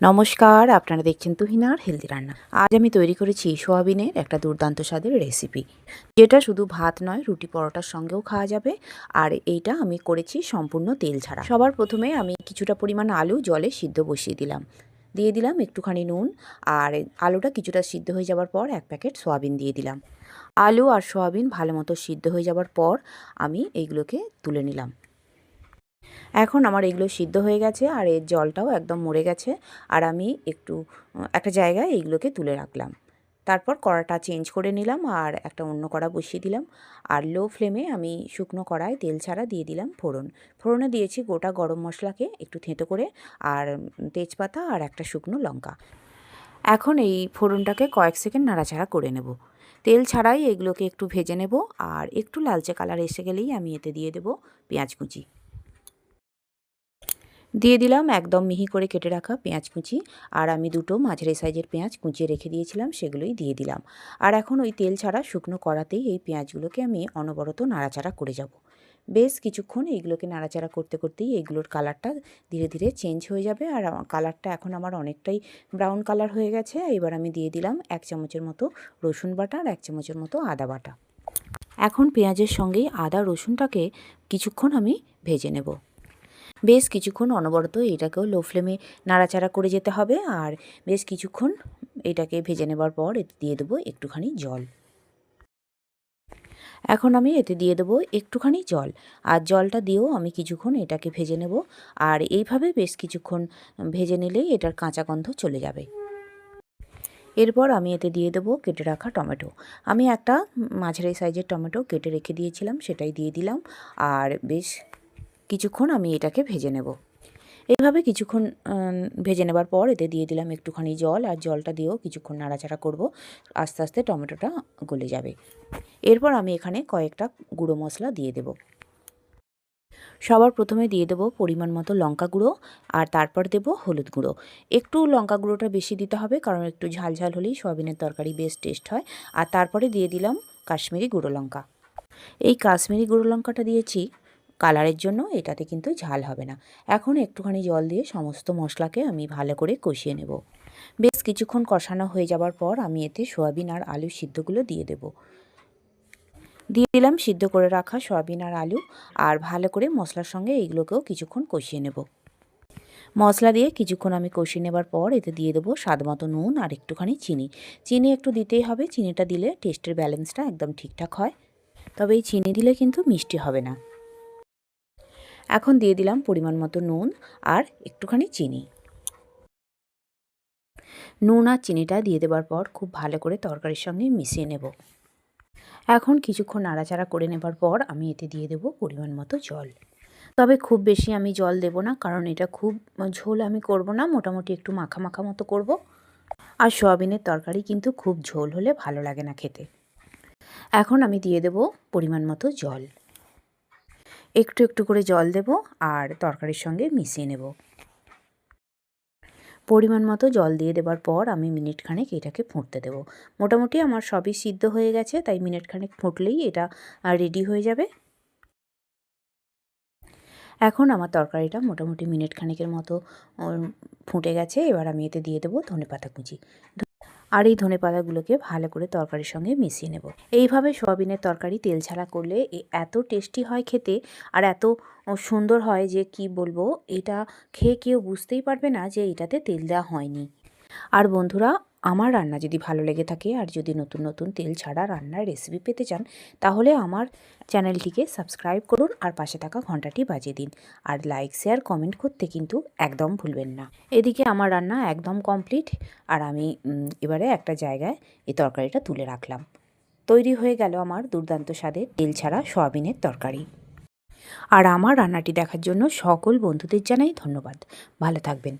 নমস্কার, আপনারা দেখছেন তুহিনার হেলদি রান্না আজ আমি তৈরি করেছি সোয়াবিনের একটা দুর্দান্ত স্বাদের রেসিপি, যেটা শুধু ভাত নয়, রুটি পরোটার সঙ্গেও খাওয়া যাবে। আর এইটা আমি করেছি সম্পূর্ণ তেল ছাড়া। সবার প্রথমে আমি কিছুটা পরিমাণ আলু জলে সিদ্ধ বসিয়ে দিলাম। দিয়ে দিলাম একটুখানি নুন, আর আলুটা কিছুটা সিদ্ধ হয়ে যাওয়ার পর এক প্যাকেট সোয়াবিন দিয়ে দিলাম। আলু আর সোয়াবিন ভালো মতো সিদ্ধ হয়ে যাওয়ার পর আমি এইগুলোকে তুলে নিলাম। এখন আমার এগুলো সিদ্ধ হয়ে গেছে আর এর জলটাও একদম মরে গেছে আর আমি একটু একটা জায়গায় এইগুলোকে তুলে রাখলাম। তারপর কড়াটা চেঞ্জ করে নিলাম আর একটা অন্য কড়া বসিয়ে দিলাম। আর লো ফ্লেমে আমি শুকনো কড়ায় তেল ছাড়া দিয়ে দিলাম ফোড়ন। ফোড়নে দিয়েছি গোটা গরম মশলাকে একটু থেঁতো করে আর তেজপাতা আর একটা শুকনো লঙ্কা। এখন এই ফোড়নটাকে কয়েক সেকেন্ড নাড়াচাড়া করে নেব। তেল ছাড়াই এগুলোকে একটু ভেজে নেব আর একটু লালচে কালার এসে গেলেই আমি এতে দিয়ে দেব পেঁয়াজ কুচি। দিয়ে দিলাম একদম মিহি করে কেটে রাখা পেঁয়াজ কুচি। আর আমি দুটো মাঝারি সাইজের পেঁয়াজ কুচিয়ে রেখে দিয়েছিলাম, সেগুলোই দিয়ে দিলাম। আর এখন ওই তেল ছাড়া শুকনো কড়াতেই এই পেঁয়াজগুলোকে আমি অনবরত নাড়াচাড়া করে যাব। বেশ কিছুক্ষণ এইগুলোকে নাড়াচাড়া করতে করতেই এইগুলোর কালারটা ধীরে ধীরে চেঞ্জ হয়ে যাবে। আর কালারটা এখন আমার অনেকটাই ব্রাউন কালার হয়ে গেছে। এবার আমি দিয়ে দিলাম এক চামচের মতো রসুন বাটা আর এক চামচের মতো আদা বাটা। এখন পেঁয়াজের সঙ্গেই আদা রসুনটাকে কিছুক্ষণ আমি ভেজে নেব। বেশ কিছুক্ষণ অনবরত এটাকেও লো ফ্লেমে নাড়াচাড়া করে যেতে হবে আর বেশ কিছুক্ষণ এটাকে ভেজে নেবার পর এতে দিয়ে দেবো একটুখানি জল। এখন আমি এতে দিয়ে দেবো একটুখানি জল আর জলটা দিয়েও আমি কিছুক্ষণ এটাকে ভেজে নেব আর এইভাবে বেশ কিছুক্ষণ ভেজে নিলেই এটার কাঁচা গন্ধ চলে যাবে। এরপর আমি এতে দিয়ে দেবো কেটে রাখা টমেটো। আমি একটা মাঝারি সাইজের টমেটো কেটে রেখে দিয়েছিলাম সেটাই দিয়ে দিলাম আর বেশ কিছুক্ষণ আমি এটাকে ভেজে নেব। এইভাবে কিছুক্ষণ ভেজে নেবার পর এতে দিয়ে দিলাম একটুখানি জল আর জলটা দিয়েও কিছুক্ষণ নাড়াচাড়া করব। আস্তে আস্তে টমেটোটা গলে যাবে। এরপর আমি এখানে কয়েকটা গুঁড়ো মশলা দিয়ে দেব। সবার প্রথমে দিয়ে দেবো পরিমাণ মতো লঙ্কা গুঁড়ো আর তারপর দেব হলুদ গুঁড়ো। একটু লঙ্কা গুঁড়োটা বেশি দিতে হবে কারণ একটু ঝাল ঝাল হলেই সয়াবিনের তরকারি বেশ টেস্ট হয়। আর তারপরে দিয়ে দিলাম কাশ্মীরি গুঁড়ো লঙ্কা। এই কাশ্মীরি গুঁড়ো লঙ্কাটা দিয়েছি। কালারের জন্য এটাতে কিন্তু ঝাল হবে না। এখন একটুখানি জল দিয়ে সমস্ত মশলাকে আমি ভালো করে কষিয়ে নেব। বেশ কিছুক্ষণ কষানো হয়ে যাবার পর আমি এতে সোয়াবিন আর আলু সিদ্ধগুলো দিয়ে দেব। দিয়ে দিলাম সিদ্ধ করে রাখা সোয়াবিন আর আলু আর ভালো করে মশলার সঙ্গে এইগুলোকেও কিছুক্ষণ কষিয়ে নেব। মশলা দিয়ে কিছুক্ষণ আমি কষিয়ে নেবার পর এতে দিয়ে দেবো স্বাদ মতো নুন আর একটুখানি চিনি। চিনি একটু দিতেই হবে, চিনিটা দিলে টেস্টের ব্যালেন্সটা একদম ঠিকঠাক হয়। তবে এই চিনি দিলে কিন্তু মিষ্টি হবে না। এখন দিয়ে দিলাম পরিমাণ মতো নুন আর একটুখানি চিনি। নুন আর চিনিটা দিয়ে দেবার পর খুব ভালো করে তরকারির সঙ্গে মিশিয়ে নেব। এখন কিছুক্ষণ নাড়াচাড়া করে নেবার পর আমি এতে দিয়ে দেব পরিমাণ মতো জল। তবে খুব বেশি আমি জল দেব না, কারণ এটা খুব ঝোল আমি করব না, মোটামুটি একটু মাখা মাখা মতো করব। আর সয়াবিনের তরকারি কিন্তু খুব ঝোল হলে ভালো লাগে না খেতে। এখন আমি দিয়ে দেব পরিমাণ মতো জল। একটু একটু করে জল দেব আর তরকারির সঙ্গে মিশিয়ে নেব। পরিমাণ মতো জল দিয়ে দেবার পর আমি মিনিট খানেক এটাকে ফুটতে দেব। মোটামুটি আমার সবই সিদ্ধ হয়ে গেছে, তাই মিনিট খানেক ফুটলেই এটা রেডি হয়ে যাবে। এখন আমার তরকারিটা মোটামুটি মিনিট খানেকের মতো ফুটে গেছে, এবার আমি এতে দিয়ে দেবো ধনে পাতা কুচি। আর এই ধনে পাতাগুলোকে ভালো করে তরকারির সঙ্গে মিশিয়ে নেব। এইভাবে সোয়াবিনের তরকারি তেল ছাড়া করলে এত টেস্টি হয় খেতে আর এত সুন্দর হয় যে কি বলব, এটা খেয়ে কেউ বুঝতেই পারবে না যে এটাতে তেল দেওয়া হয়নি। আর বন্ধুরা আমার রান্না যদি ভালো লেগে থাকে আর যদি নতুন নতুন তেল ছাড়া রান্নার রেসিপি পেতে চান, তাহলে আমার চ্যানেলটিকে সাবস্ক্রাইব করুন আর পাশে থাকা ঘন্টাটি বাজিয়ে দিন। আর লাইক শেয়ার কমেন্ট করতে কিন্তু একদম ভুলবেন না। এদিকে আমার রান্না একদম কমপ্লিট আর আমি এবারে একটা জায়গায় এই তরকারিটা তুলে রাখলাম। তৈরি হয়ে গেল আমার দুর্দান্ত স্বাদের তেল ছাড়া সয়াবিনের তরকারি। আর আমার রান্নাটি দেখার জন্য সকল বন্ধুদের জানাই ধন্যবাদ। ভালো থাকবেন।